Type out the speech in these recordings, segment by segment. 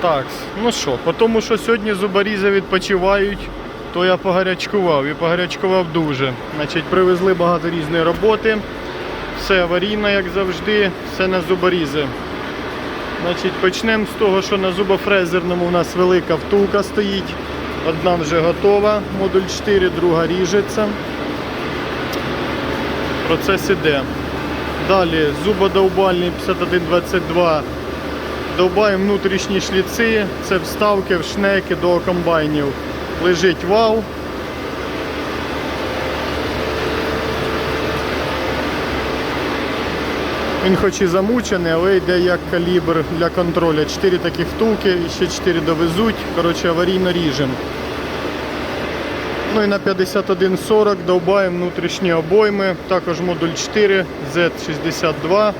Так, ну що, по тому, що сьогодні зубарізи відпочивають, то я погарячкував і погарячкував дуже. Значить, привезли багато різної роботи. Все аварійно, як завжди, все на зуборізи. Значить, почнемо з того, що на зубофрезерному у нас велика втулка стоїть. Одна вже готова, модуль 4, друга ріжеться. Процес іде. Далі зубодовбальний 5122. Довбаємо внутрішні шліци, це вставки в шнеки до комбайнів. Лежить вал. Він хоч і замучений, але йде як калібр для контролю. Чотири такі втулки, ще чотири довезуть. Коротше, аварійно ріжемо. Ну і на 5140 довбаємо внутрішні обойми, також модуль 4, Z62.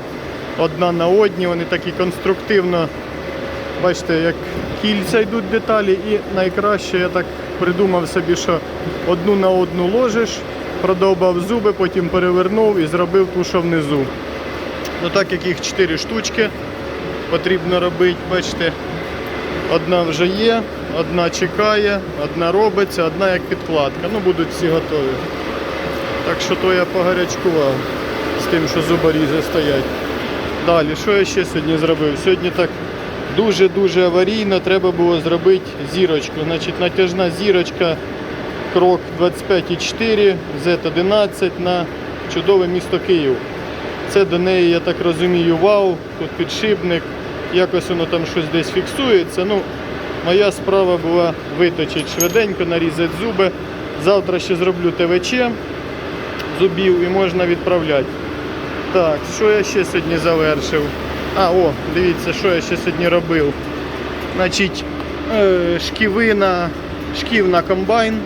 Одна на одній, вони такі конструктивно, бачите, як кільця йдуть деталі, і найкраще я так придумав собі, що одну на одну ложиш, продовбав зуби, потім перевернув і зробив ту, що внизу. Ну так як їх 4 штучки потрібно робити, бачите, одна вже є, одна чекає, одна робиться, одна як підкладка. Ну будуть всі готові. Так що то я погарячкував з тим, що зуборізи стоять. Далі, що я ще сьогодні зробив? Сьогодні так дуже-дуже аварійно треба було зробити зірочку. Значить, натяжна зірочка крок 25,4 Z11 на чудове місто Київ. Це до неї, я так розумію, вау, тут підшипник, якось воно там щось десь фіксується. Ну, моя справа була виточити швиденько, нарізати зуби. Завтра ще зроблю ТВЧ зубів і можна відправляти. Так, що я ще сьогодні завершив? А, о, дивіться, що я ще сьогодні робив. Значить, е, шківина, шків на комбайн.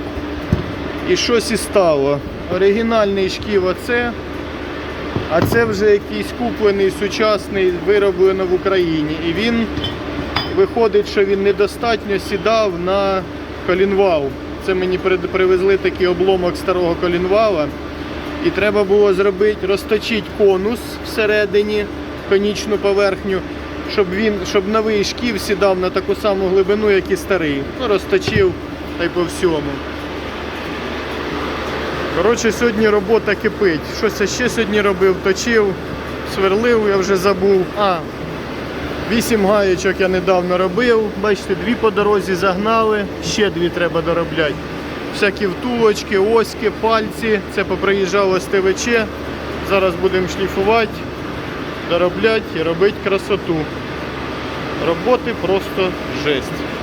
І щось і стало. Оригінальний шків оце. А це вже якийсь куплений сучасний, вироблено в Україні. І він виходить, що він недостатньо сідав на колінвал. Це мені привезли такий обломок старого колінвала. І треба було зробити, розточити конус всередині, конічну поверхню, щоб він, щоб новий шків сідав на таку саму глибину, як і старий. Ну, розточив та й по всьому. Коротше, сьогодні робота кипить. Щось я ще сьогодні робив, точив, сверлив, я вже забув. А, вісім гаєчок я недавно робив. Бачите, дві по дорозі загнали, ще дві треба доробляти. Всякі втулочки, оськи, пальці. Це поприїжджало з ТВЧ. Зараз будемо шліфувати, доробляти і робити красоту. Роботи просто жесть.